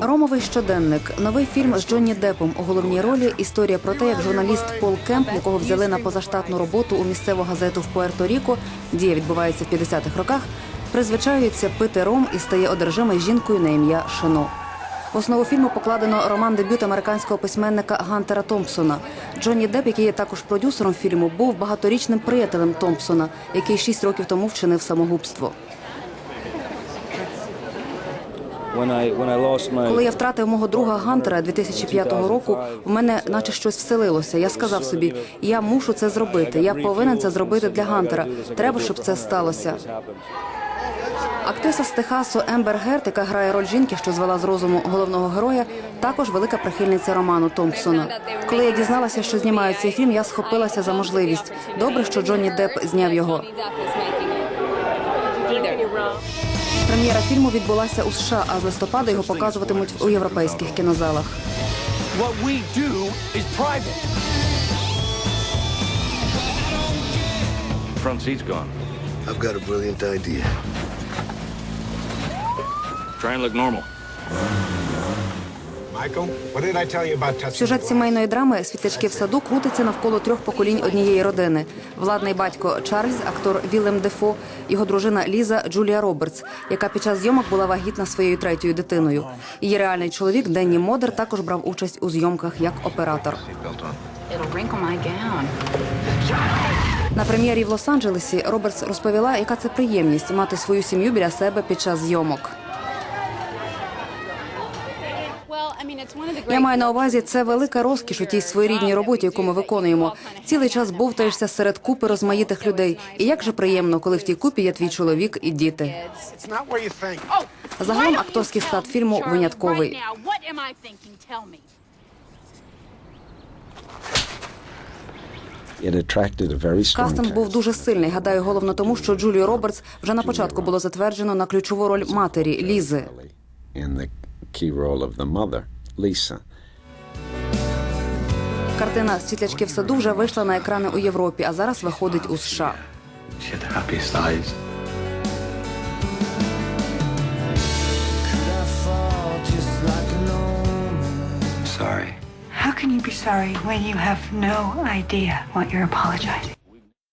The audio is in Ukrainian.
Ромовий щоденник, новий фільм з Джонні Депом у головній ролі. Історія про те, як журналіст Пол Кемп, якого взяли на позаштатну роботу у місцеву газету в Пуерто-Ріко, дія відбувається в 50-х роках, призвичаюється пити ром і стає одержимий жінкою на ім'я Шено. В основу фільму покладено роман дебют американського письменника Гантера Томпсона. Джонні Депп, який є також продюсером фільму, був багаторічним приятелем Томпсона, який шість років тому вчинив самогубство. Коли я втратив мого друга Гантера 2005 року, в мене наче щось вселилося. Я сказав собі, я мушу це зробити. Я повинен це зробити для Гантера. Треба, щоб це сталося. Актриса з Техасу Ембер Герт, яка грає роль жінки, що звела з розуму головного героя, також велика прихильниця роману Томпсона. Коли я дізналася, що знімають цей фільм, я схопилася за можливість. Добре, що Джонні Депп зняв його. Прем'єра фільму відбулася у США, а з листопада його показуватимуть у європейських кінозалах. Front seat's gone. I've got a brilliant idea. Try and look normal. Сюжет сімейної драми Світлячки в саду крутиться навколо трьох поколінь однієї родини: владний батько Чарльз, актор Вілем Дефо, його дружина Ліза Джулія Робертс, яка під час зйомок була вагітна своєю третьою дитиною. Її реальний чоловік Денні Модер також брав участь у зйомках як оператор. На прем'єрі в Лос-Анджелесі Робертс розповіла, яка це приємність мати свою сім'ю біля себе під час зйомок. Я маю на увазі, це велика розкіш у тій своєрідній роботі, яку ми виконуємо. Цілий час бовтаєшся серед купи розмаїтих людей. І як же приємно, коли в тій купі є твій чоловік і діти. Загалом акторський склад фільму винятковий. Кастинг був дуже сильний. Гадаю, головно тому, що Джулію Робертс вже на початку було затверджено на ключову роль матері Лізи. Key role of the mother, Lisa. Картина Світлячки в саду вже вийшла на екрани у Європі, а зараз виходить у США. She had the happiest eyes. sorry. How can you be sorry when you have no idea what you're apologizing?